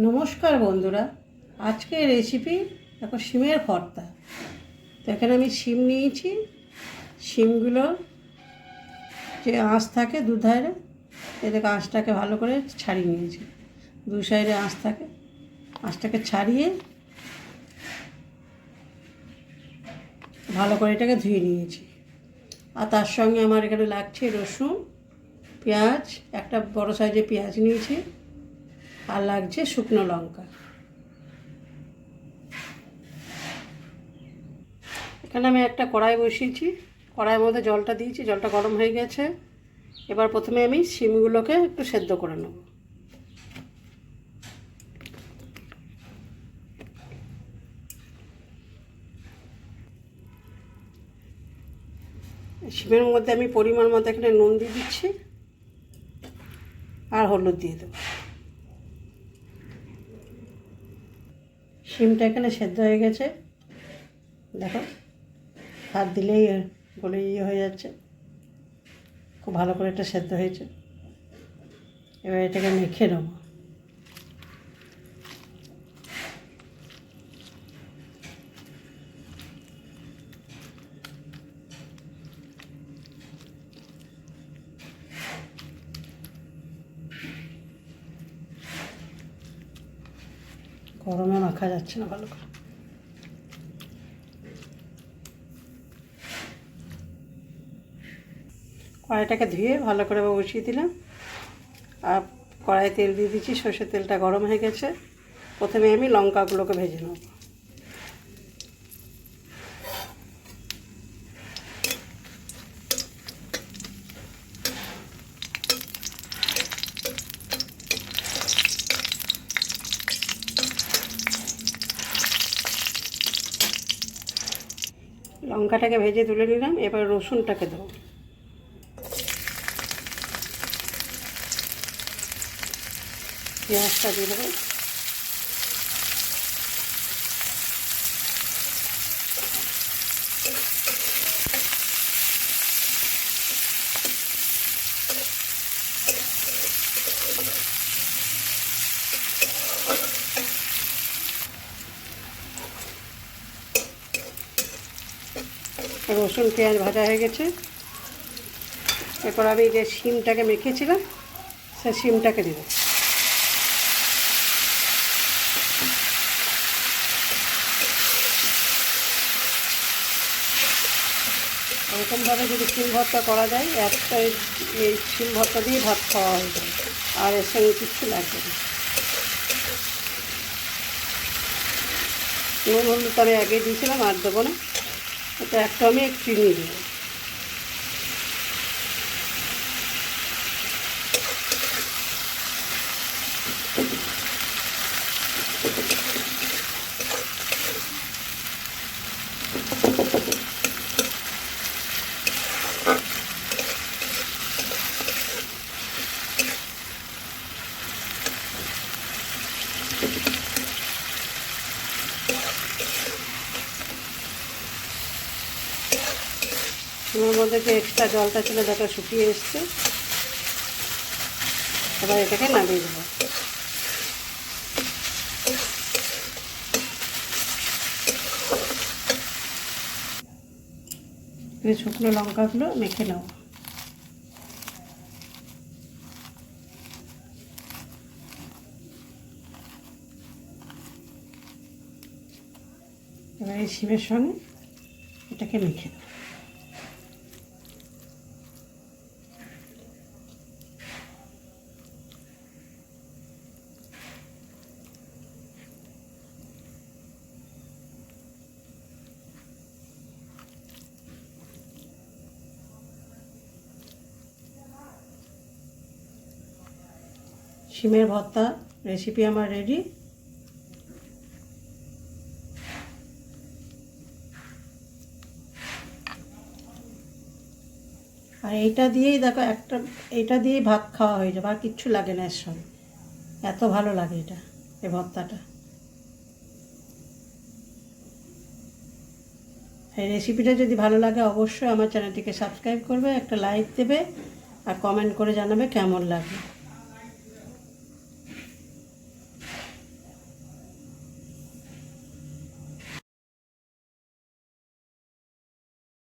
নমস্কার বন্ধুরা, আজকের রেসিপি এখন শিমের ভর্তা। তো এখানে আমি শিম নিয়েছি, শিমগুলো যে আঁশ থাকে দু ধারে এদিকে আঁশটাকে ভালো করে ছাড়িয়ে নিয়েছি। দু সাইডে আঁশ থাকে, আঁশটাকে ছাড়িয়ে ভালো করে এটাকে ধুয়ে নিয়েছি। আর তার সঙ্গে আমার এখানে লাগছে রসুন, পেঁয়াজ, একটা বড় সাইজে পেঁয়াজ নিয়েছি। আর লাগছে শুকনো লঙ্কা। এখানে আমি একটা কড়াই বসিয়েছি। কড়াইয়ের মধ্যে জলটা দিয়েছি, জলটা গরম হয়ে গেছে। এবার প্রথমে আমি শিমগুলোকে একটু সেদ্ধ করে নেব। শিমের মধ্যে আমি পরিমাণ মতো এখানে নুন দিয়ে দিচ্ছি। আর হলুদ দিয়ে দেবো। শিমটা এখানে সেদ্ধ হয়ে গেছে। দেখো, হাত দিলেই গলে ইয়ে হয়ে যাচ্ছে। খুব ভালো করে এটা সেদ্ধ হয়েছে। এবার এটাকে মেখে নেব। গরমে মাখা যাচ্ছে না ভালো করে। কড়াইটাকে ধুয়ে ভালো করে বসিয়ে দিলাম। আর কড়াই তেল দিয়ে দিচ্ছি সর্ষের তেলটা গরম হয়ে গেছে। প্রথমে আমি লঙ্কাগুলোকে ভেজে নেব। লঙ্কাটাকে ভেজে তুলে নিলাম এবার রসুনটাকে দেবো। পেঁয়াজটা দিয়ে দেবো। রসুন, পেঁয়াজ ভাজা হয়ে গেছে। এরপর আমি যে শিমটাকে মেখেছিলাম, সে শিমটাকে দেবো। এরকমভাবে যদি শিম ভর্তা করা যায়, একটা এই শিম ভর্তা দিয়ে ভাত খাওয়া হয়ে। যায় আর এর সঙ্গে কিচ্ছু লাগবে না। নুন, হলুদ আমি আগে দিয়েছিলাম, আর দেবো না। এটা একদমই আমি চিনি এর মধ্যে যে এক্সট্রা জলটা ছিল যেটা শুকিয়ে এসছে, এবার এটাকে নামিয়ে দেবো শুকনো লঙ্কাগুলো মেখে নাও। এবার এই শিমের সঙ্গে এটাকে মেখে দাও শিমের ভর্তা রেসিপি আমার রেডি আর এইটা দিয়েই দেখো একটা, এইটা দিয়েই ভাত খাওয়া হয়ে যাবে, আর কিচ্ছু লাগে না এর সঙ্গে। এত ভালো লাগে এটা, এই ভর্তাটা। এই রেসিপিটা যদি ভালো লাগে অবশ্যই আমার চ্যানেলটিকে সাবস্ক্রাইব করবে, একটা লাইক দেবে, আর কমেন্ট করে জানাবে কেমন লাগে।